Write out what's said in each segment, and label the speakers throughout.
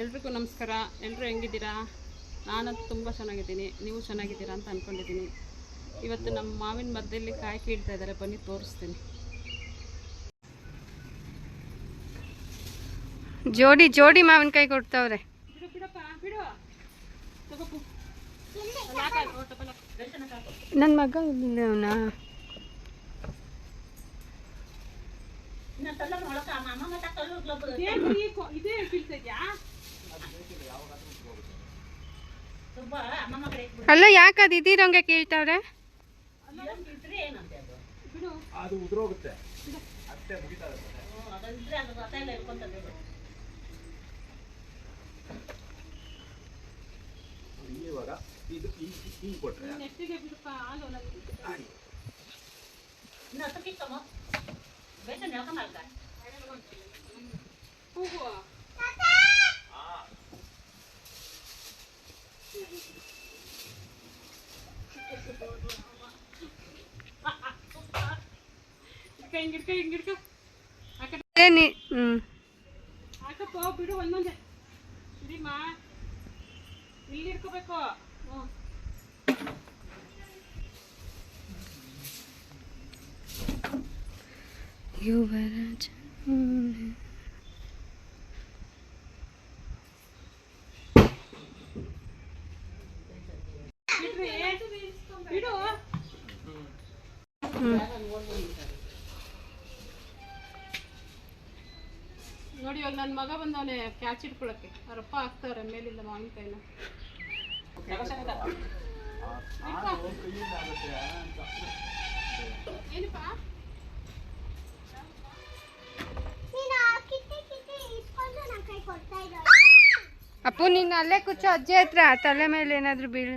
Speaker 1: ಎಲ್ರಿಗೂ ನಮಸ್ಕಾರ. ಎಲ್ಲರೂ ಹೆಂಗಿದ್ದೀರಾ? ನಾನಂತೂ ತುಂಬ ಚೆನ್ನಾಗಿದ್ದೀನಿ. ನೀವು ಚೆನ್ನಾಗಿದ್ದೀರಾ ಅಂತ ಅಂದ್ಕೊಂಡಿದ್ದೀನಿ ಇವತ್ತು ನಮ್ಮ ಮಾವಿನ ಮಧ್ಯದಲ್ಲಿ ಕಾಯಿ ಕೀಳ್ತಾ ಇದ್ದಾರೆ. ಬನ್ನಿ ತೋರಿಸ್ತೀನಿ.
Speaker 2: ಜೋಡಿ ಜೋಡಿ ಮಾವಿನಕಾಯಿ ಕೊಡ್ತಾವ್ರೆ. ನನ್ನ ಮಗ ಇಲ್ಲವನ
Speaker 1: ಇದೇ ಕೀಳ್ತಾ ಇದೆಯಾ
Speaker 2: ಅಲ್ಲ ಯಾಕೆ ಅದು ಇದ್ದಿರಂಗೆ ಕೇಳ್ತಾವ್ರೆ?
Speaker 3: ಅದು ಉದುರೋಗುತ್ತೆ. ಅಷ್ಟೇ ಇವಾಗ ಇದು ಹಿಂಗೆ. ಕೊಟ್ರೆ
Speaker 1: ಹಿಂಗ್ ಹಿಡ್ಕ ಹಿಂಗ್ ಹಿಡ್ಕ ಆ ಕಡೆ
Speaker 2: ಅದೇ ನೀ ಹ್ಞೂ
Speaker 1: ಹಾಕಪ್ಪ ಬಿಡು ಒಂದೊಂದೇ ಬಿಡಿಮ್ಮ ಇಲ್ಲಿ ಇಟ್ಕೋಬೇಕು ಹ್ಞೂ
Speaker 2: ಯುವರಾಜ
Speaker 1: ನೋಡಿ ಇವಾಗ ನನ್ನ ಮಗ ಬಂದವನೇ ಕ್ಯಾಚ್ ಇಟ್ಕೊಳಕ್ಕೆ ಅವರಪ್ಪ ಆಗ್ತಾರೆ ಮೇಲಿಂದ ಮಾವಿನಕಾಯಿನ ಏನಪ್ಪ?
Speaker 2: ಅಪ್ಪು ನೀನು ಅಲ್ಲೇ ಕುಚ್ಚು ಅಜ್ಜಿ ಹತ್ರ. ತಲೆ ಮೇಲೆ ಏನಾದರೂ ಬೀಳು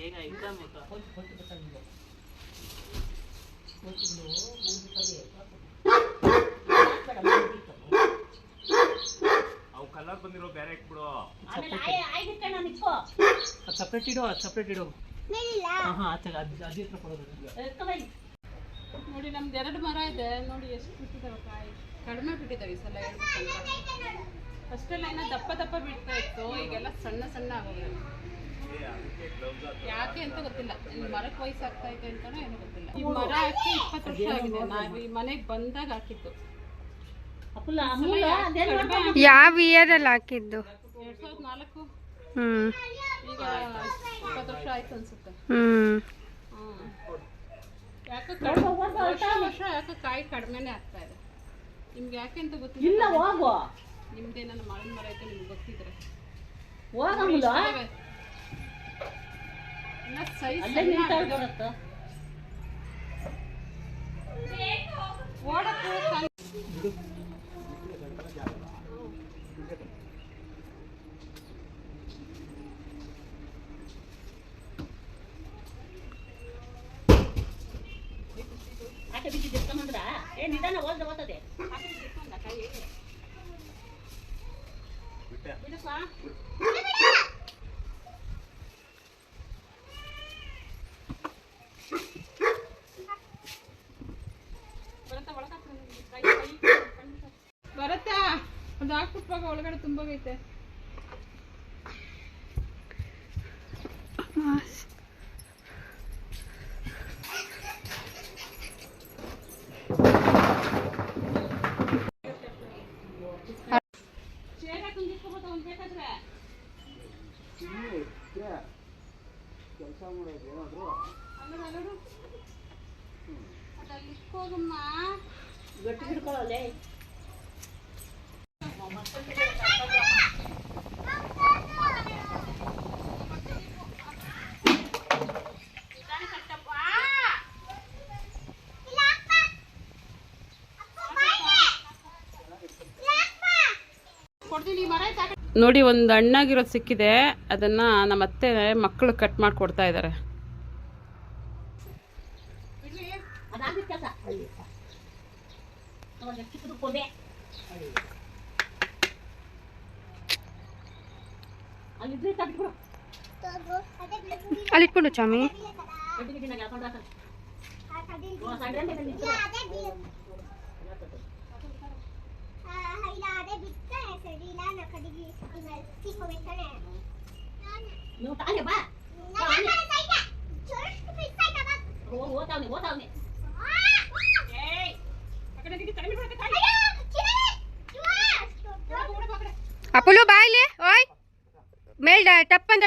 Speaker 2: ಎಗಿರ್ತಾ
Speaker 3: ಅವು ಕಲರ್ ಬಂದಿರೋ ಬೇರೆ ಇಟ್ಬಿಡು
Speaker 4: ಸಪ್ರೇಟ್ ಇಡು ಅದು ಸಪ್ರೇಟ್ ಇಡು ಹಾಂ ಆಚೆ ಹತ್ರ ಕೊಡೋದು
Speaker 1: ನೋಡಿ ನಮ್ದು ಎರಡು ಮರ ಇದೆ. ನೋಡಿ ಎಷ್ಟು ಬಿಟ್ಟಿದ್ದಾವೆ ಕಾಯಿ. ಕಡಿಮೆ ಬಿಟ್ಟಿದ್ದಾವೆ ಈ ಸಲ ಫಸ್ಟೆಲ್ಲ ಏನೋ ದಪ್ಪ ದಪ್ಪ ಬಿಡ್ತಾ ಇತ್ತು. ಈಗೆಲ್ಲ ಸಣ್ಣ ಸಣ್ಣ ಆಗೋಗಿದೆ ಯಾಕೆ ಅಂತ ಗೊತ್ತಿಲ್ಲ. ಮರಕ್ಕೆ ವಯಸ್ಸಾಗ್ತಾ ಇದೆ ಅಂತಾನೋ ಏನೋ ಗೊತ್ತಿಲ್ಲ. ಈ ಮರ ಹಾಕಿ ಇಪ್ಪತ್ತು ವರ್ಷ ಆಗಿದೆ. ನಾವು ಈ ಮನೆಗೆ ಬಂದಾಗ ಹಾಕಿತ್ತು ಯಾವ
Speaker 2: ಯಾವ ಅಲ್ಲಿ ಹಾಕಿದ್ದು?
Speaker 1: ಎರಡ್ ಸಾವಿರದ ನಾಲ್ಕು. ಈಗ ಇಪ್ಪತ್ತು ವರ್ಷ ಆಯ್ತು ಅನ್ಸುತ್ತೆ.
Speaker 2: ಹ್ಞೂ
Speaker 1: ಹ್ಮ್. ಯಾಕೋ ವರ್ಷ ವರ್ಷ ಯಾಕೋ ಕಾಯಿ ಕಡಿಮೆನೇ ಆಗ್ತಾ ಇದೆ. ನಿಮ್ಗೆ ಯಾಕೆ ಅಂತ ಗೊತ್ತಿಲ್ಲ?
Speaker 4: ಇಲ್ಲ ಹೋಗು
Speaker 1: ನಿಮ್ದೇನಾದ್ರು ಮಾವಿನ ಮರ ಐತೆ ನಿಮ್ಗೆ ಗೊತ್ತಿದ್ರೆ.
Speaker 4: ಅಲ್ಲೇ
Speaker 1: ಸಣ್ಣ
Speaker 4: ನಿಂತ
Speaker 1: ಆಗಿದೆ.
Speaker 4: ಬರುತ್ತೆ
Speaker 1: ಓಡಕ್ಕೂ ಸಣ್ಣ-
Speaker 4: ಆಚೆ ಬಿದ್ದು ಎತ್ಕೊಂಬಂದ್ರ ಏ ನಿಧಾನ ಹೋದ್ರೆ ಹೋಗ್ತದೆ
Speaker 3: ಬಿಟ್ಟೆ
Speaker 1: ಬಿಡಪ್ಪ. ಬರತ್ತಾ ಒಳಗ್ ಹಾಕು. ಕೈ- ಕೈ ಕಣ್ಣು ಸಾಕು. ಬರತ್ತಾ ಹಾಕ್ಬಿಟ್ಟಾಗ ಒಳಗಡೆ ತುಂಬೋಗೈತೆ.
Speaker 3: ಕೆಲಸ ಮಾಡೋದು ಏನಾದ್ರು
Speaker 4: ಗಟ್ಟಿ ಹಿಡ್ಕೊಳ್ಳೋಲೆ
Speaker 1: ನಿಧಾನ ಕಟ್ಟಪ್ಪ ನೋಡಿ ಒಂದು ಹಣ್ಣಾಗಿರೋದು ಸಿಕ್ಕಿದೆ. ಅದನ್ನು ನಮ್ಮ ಅತ್ತೆ ಮಕ್ಕಳು ಕಟ್ ಮಾಡಿ ಕೊಡ್ತಾ ಇದ್ದಾರೆ
Speaker 2: ಅಲ್ಲಿ ಇಟ್ಬಿಡು ಚಾಮಿ
Speaker 4: ಗಡ್ಡಿ ಗಿಡ್ಡಿನ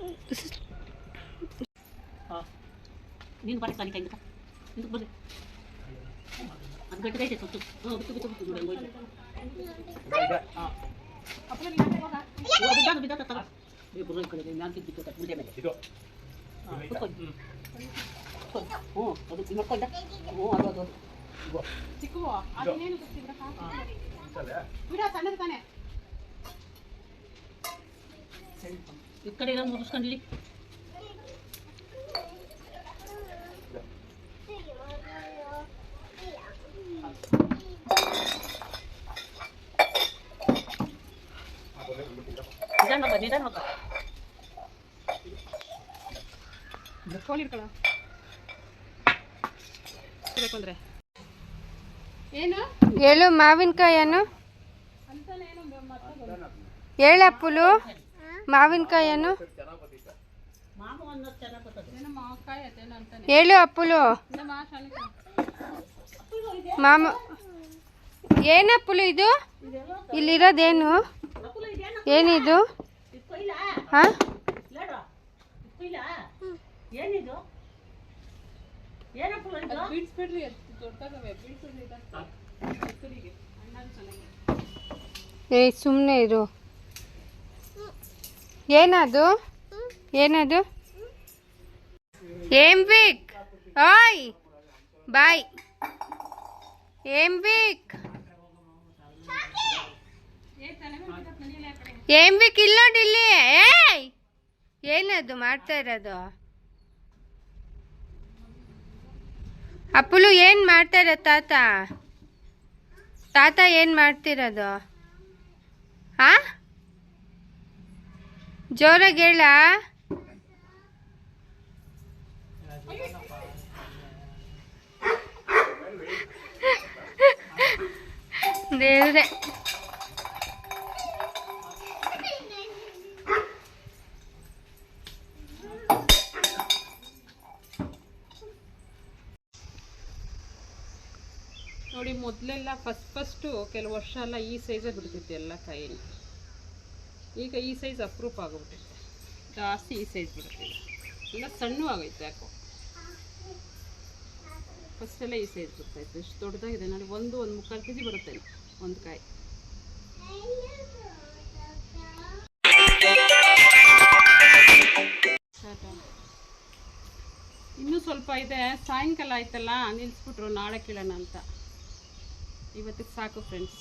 Speaker 2: ಟಪ್ ಅಂತ ಬೀಳುತ್ತೆ
Speaker 4: ಕಾಲು ಕಾಲು ಹ್ಞೂ ಕಾಲು ಕಾಲು
Speaker 1: ಸುಮ್ಮನೆ ಬಿದ್ದೋಗುತ್ತೆ
Speaker 4: ಹಾಂ ನೀನು ಬರೀ ಸಾಲಿ ಕೈ ನಿಂತು ಬರ್ರಿ ಅದು ಗಟ್ಟಿಗೈತೆ ಸ್ವಲ್ಪ ಹ್ಞೂ ಬಿಟ್ಟು ಬಿಟ್ಟು ಬಿಟ್ಟು ನೋಡಿ ಹಂಗೋಯ್ತು ಓ ಬಿದ್ದಾದ ಬಿದ್ದಾದ ತಗ ಏ ಬರೋ ಈ ಕಡೆ ನಾನು ಬಿದ್ದು ಮುಂದೆ ಮೇಲೆ
Speaker 3: ಇದು
Speaker 4: ಹಾಂ ಕುತ್ಕೊಳ್ಳಿ ಹ್ಞೂ ಅದು ನೋಡ್ಕೊಂಡ ಹ್ಞೂ ಅದು ಅದು ಅದು. ಇಗೋ.
Speaker 1: ಚಿಕ್ಕವು ಅದನ್ನೇನು ಗೊತ್ತಿಲ್ಲ ಬಿಡ ಸಣ್ಣದು ತಾನೆ
Speaker 4: ಈ ಕಡೆ ಮುಗಿಸ್ಕೊಂಡಿರಿ. ನಿಧಾನ ಮಗ ನಿಧಾನ
Speaker 1: ಅಂದ್ರೆ ಏನು?
Speaker 2: ಹೇಳು ಮಾವಿನಕಾಯನ್ನು ಹೇಳಪ್ಪುಲು ಮಾವಿನಕಾಯನ್ನು ಹೇಳು ಅಪ್ಪುಲು. ಮಾಮ ಏನು ಅಪ್ಪುಲು ಇದು? ಇಲ್ಲಿರೋದೇನು? ಏನಿದು? ಹಾಂ?
Speaker 4: ಏ ಸುಮ್ಮನೆ ಇರು ಏನಿದು ಏನಪ್ಪುಲ ಇದು
Speaker 1: ಬೀಡ್ಸ್ ಬಿಡ್ರಿ ಅದು ದೊಡ್ಡದಾಗವೆ ಬೀಡ್ಸ್ ಬಿಡ್ರಿ ಇದಕ್ಕೆ ಅಣ್ಣದು ಚೆನ್ನಾಗಿ
Speaker 2: ಏ ಸುಮ್ಮನೆ ಇರು ಏನದು? ಏನದು? ಏಮ್ ಬೇಕ್ ಓಯ್, ಬಾಯ್. ಏಮ್ ಬೇಕ್ ಏಮ್ ಬೇಕ್ ಇಲ್ಲ. ಇಲ್ಲಿ ಏಯ್! ಏನದು ಮಾಡ್ತಾ ಇರೋದು? ಅಪ್ಪಲು ಏನು ಮಾಡ್ತಾ ಇರೋದು ತಾತ? ತಾತ ಏನು ಮಾಡ್ತಿರೋದು? ಹಾ ಜೋರಾಗಿ ಹೇಳ ದೇವ್ರೆ.
Speaker 1: ನೋಡಿ, ಮೊದಲೆಲ್ಲ ಫಸ್ಟ್ ಫಸ್ಟು ಕೆಲವು ವರ್ಷ ಎಲ್ಲ ಈ ಸೈಜೇ ಬಿಡ್ತಿತ್ತು ಎಲ್ಲ ಕಾಯಿನ ಈಗ ಈ ಸೈಜ್ ಅಪ್ರೂಪ್ ಆಗೋಗ್ಬಿಟ್ಟೈತೆ ಜಾಸ್ತಿ ಈ ಸೈಜ್ ಬಿಡುತ್ತೆ ಈಗ. ಇಲ್ಲ, ಸಣ್ಣ ಆಗೈತೆ ಯಾಕೋ. ಫಸ್ಟೆಲ್ಲ ಎಲ್ಲ ಈ ಸೈಜ್ ಬರ್ತಾಯಿತ್ತು ಇಷ್ಟು ದೊಡ್ಡದಾಗಿದೆ. ನೋಡಿ ಒಂದು ಒಂದು ಮುಕ್ಕಾಲು ಕೆ ಜಿ ಬರುತ್ತೆ ಒಂದು ಕಾಯಿ. ಇನ್ನೂ ಸ್ವಲ್ಪ ಇದೆ. ಸಾಯಂಕಾಲ ಆಯ್ತಲ್ಲ ನಿಲ್ಲಿಸ್ಬಿಟ್ರು ನಾಳೆ ಕೀಳೋಣ ಅಂತ. ಇವತ್ತಿಗೆ ಸಾಕು ಫ್ರೆಂಡ್ಸ್